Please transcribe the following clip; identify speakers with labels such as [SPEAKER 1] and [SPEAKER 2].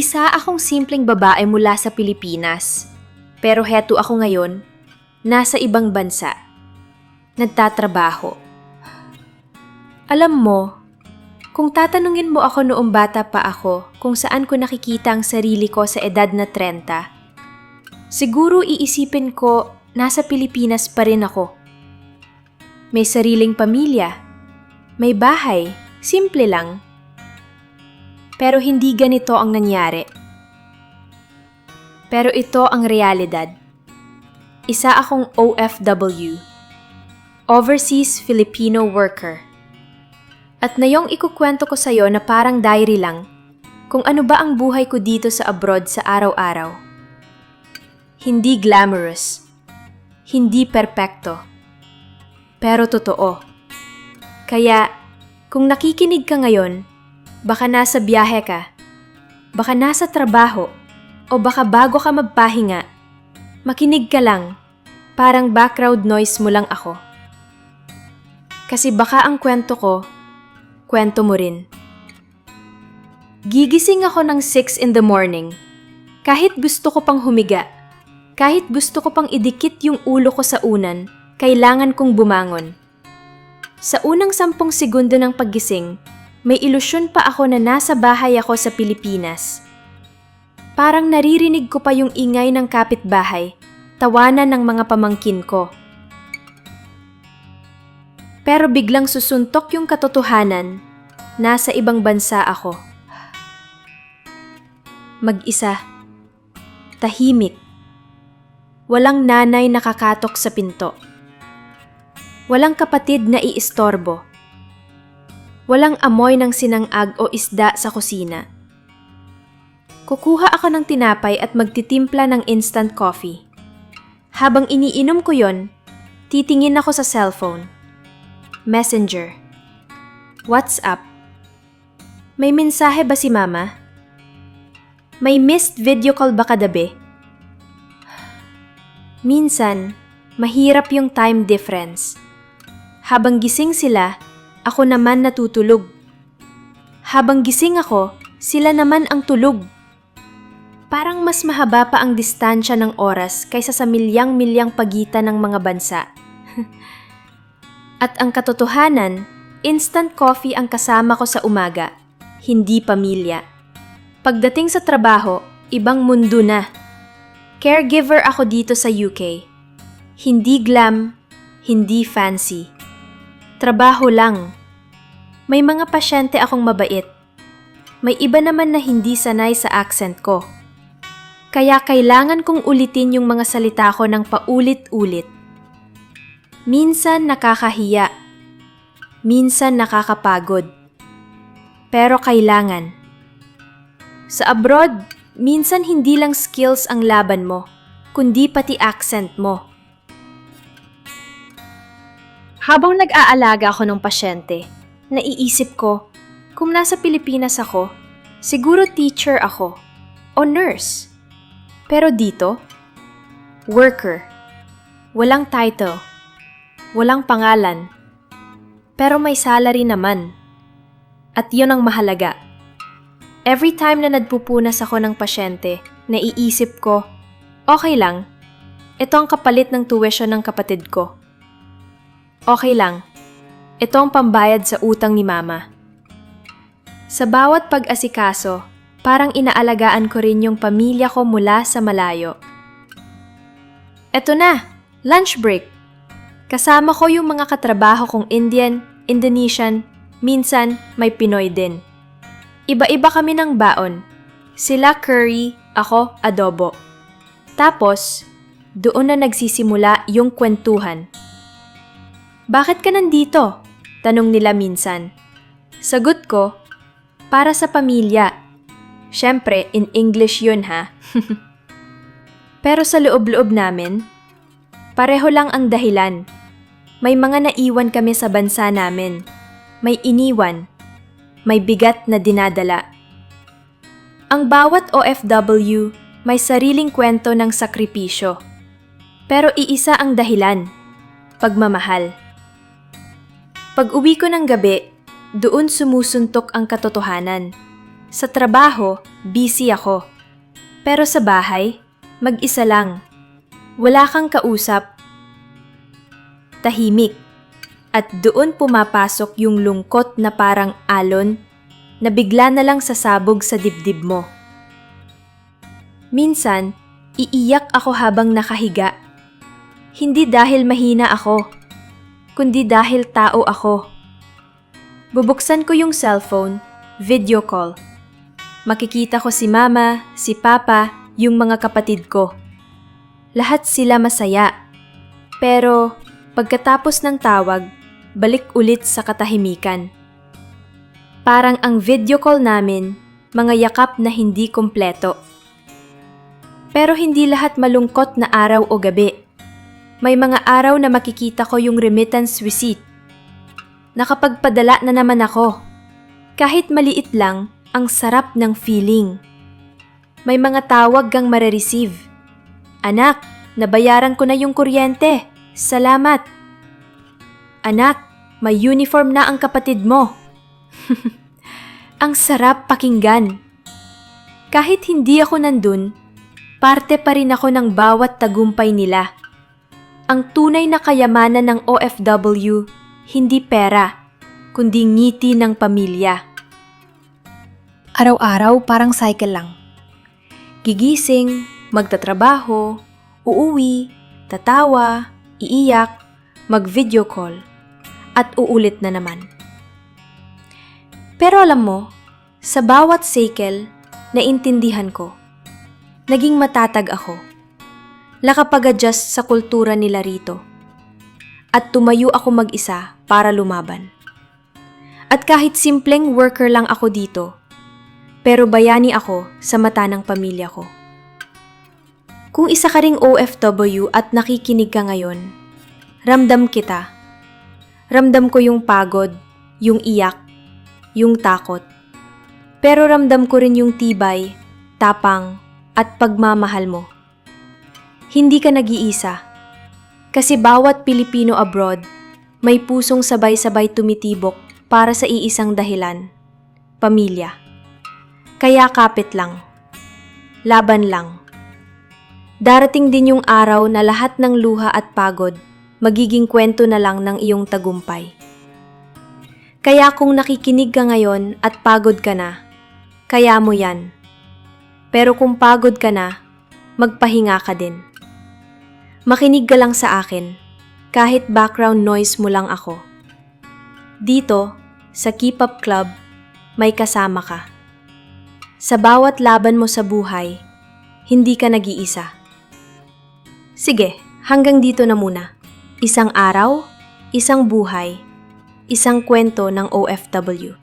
[SPEAKER 1] Isa akong simpleng babae mula sa Pilipinas. Pero heto ako ngayon, nasa ibang bansa. Nagtatrabaho. Alam mo, kung tatanungin mo ako noong bata pa ako kung saan ko nakikita ang sarili ko sa edad na 30, siguro iisipin ko nasa Pilipinas pa rin ako. May sariling pamilya, may bahay, simple lang. Pero hindi ganito ang nangyari. Pero ito ang realidad. Isa akong OFW, Overseas Filipino Worker. At nayong ikukwento ko sa'yo na parang diary lang kung ano ba ang buhay ko dito sa abroad sa araw-araw. Hindi glamorous. Hindi perpekto. Pero totoo. Kaya, kung nakikinig ka ngayon, baka nasa biyahe ka, baka nasa trabaho, o baka bago ka magpahinga, makinig ka lang, parang background noise mo lang ako. Kasi baka ang kwento ko, kwento mo rin. Gigising ako ng 6 in the morning. Kahit gusto ko pang humiga, kahit gusto ko pang idikit yung ulo ko sa unan, kailangan kong bumangon. Sa unang sampung segundo ng paggising, may ilusyon pa ako na nasa bahay ako sa Pilipinas. Parang naririnig ko pa yung ingay ng kapitbahay, tawanan ng mga pamangkin ko. Pero biglang susuntok yung katotohanan, nasa ibang bansa ako. Mag-isa. Tahimik. Walang nanay nakakatok sa pinto. Walang kapatid na iistorbo. Walang amoy ng sinangag o isda sa kusina. Kukuha ako ng tinapay at magtitimpla ng instant coffee. Habang iniinom ko yon, titingin ako sa cellphone. Messenger. WhatsApp. May mensahe ba si mama? May missed video call ba kadabi? Minsan, mahirap yung time difference. Habang gising sila, ako naman natutulog. Habang gising ako, sila naman ang tulog. Parang mas mahaba pa ang distansya ng oras kaysa sa milyang-milyang pagitan ng mga bansa. At ang katotohanan, instant coffee ang kasama ko sa umaga, hindi pamilya. Pagdating sa trabaho, ibang mundo na. Caregiver ako dito sa UK. Hindi glam, hindi fancy. Trabaho lang. May mga pasyente akong mabait. May iba naman na hindi sanay sa accent ko. Kaya kailangan kong ulitin yung mga salita ko ng paulit-ulit. Minsan nakakahiya. Minsan nakakapagod. Pero kailangan. Sa abroad, minsan hindi lang skills ang laban mo, kundi pati accent mo. Habang nag-aalaga ako ng pasyente, naiisip ko, kung nasa Pilipinas ako, siguro teacher ako o nurse. Pero dito, worker. Walang title. Walang pangalan. Pero may salary naman. At yun ang mahalaga. Every time na nagpupunas ako ng pasyente, naiisip ko, okay lang. Ito ang kapalit ng tuition ng kapatid ko. Okay lang. Ito ang pambayad sa utang ni mama. Sa bawat pag-asikaso, parang inaalagaan ko rin yung pamilya ko mula sa malayo. Eto na, lunch break. Kasama ko yung mga katrabaho kong Indian, Indonesian, minsan may Pinoy din. Iba-iba kami ng baon. Sila curry, ako adobo. Tapos, doon na nagsisimula yung kwentuhan. Bakit ka nandito? Tanong nila minsan. Sagot ko, para sa pamilya. Siyempre, in English yun ha. Pero sa loob-loob namin, pareho lang ang dahilan. May mga naiwan kami sa bansa namin. May iniwan. May bigat na dinadala. Ang bawat OFW may sariling kwento ng sakripisyo. Pero iisa ang dahilan, pagmamahal. Pag uwi ko ng gabi, doon sumusuntok ang katotohanan. Sa trabaho, busy ako. Pero sa bahay, mag-isa lang. Wala kang kausap. Tahimik. At doon pumapasok yung lungkot na parang alon na bigla na lang sasabog sa dibdib mo. Minsan, iiyak ako habang nakahiga. Hindi dahil mahina ako, kundi dahil tao ako. Bubuksan ko yung cellphone, video call. Makikita ko si mama, si papa, yung mga kapatid ko. Lahat sila masaya. Pero pagkatapos ng tawag, balik ulit sa katahimikan. Parang ang video call namin, mga yakap na hindi kompleto. Pero hindi lahat malungkot na araw o gabi. May mga araw na makikita ko yung remittance receipt. Nakapagpadala na naman ako. Kahit maliit lang, ang sarap ng feeling. May mga tawag kang marereceive. Anak, nabayaran ko na yung kuryente. Salamat. Anak, may uniform na ang kapatid mo. ang sarap pakinggan. Kahit hindi ako nandun, parte pa rin ako ng bawat tagumpay nila. Ang tunay na kayamanan ng OFW, hindi pera, kundi ngiti ng pamilya. Araw-araw parang cycle lang. Gigising, magtatrabaho, uuwi, tatawa, iiyak, mag-video call, at uulit na naman. Pero alam mo, sa bawat cycle, naintindihan ko. Naging matatag ako. Nakapag-adjust sa kultura nila rito. At tumayo ako mag-isa para lumaban. At kahit simpleng worker lang ako dito, pero bayani ako sa mata ng pamilya ko. Kung isa ka ring OFW at nakikinig ka ngayon, ramdam kita. Ramdam ko yung pagod, yung iyak, yung takot. Pero ramdam ko rin yung tibay, tapang, at pagmamahal mo. Hindi ka nag-iisa. Kasi bawat Pilipino abroad, may pusong sabay-sabay tumitibok para sa iisang dahilan, pamilya. Kaya kapit lang. Laban lang. Darating din yung araw na lahat ng luha at pagod magiging kwento na lang ng iyong tagumpay. Kaya kung nakikinig ka ngayon at pagod ka na, kaya mo yan. Pero kung pagod ka na, magpahinga ka din. Makinig ka lang sa akin, kahit background noise mo lang ako. Dito, sa Keep Up Club, may kasama ka. Sa bawat laban mo sa buhay, hindi ka nag-iisa. Sige, hanggang dito na muna. Isang araw, isang buhay, isang kwento ng OFW.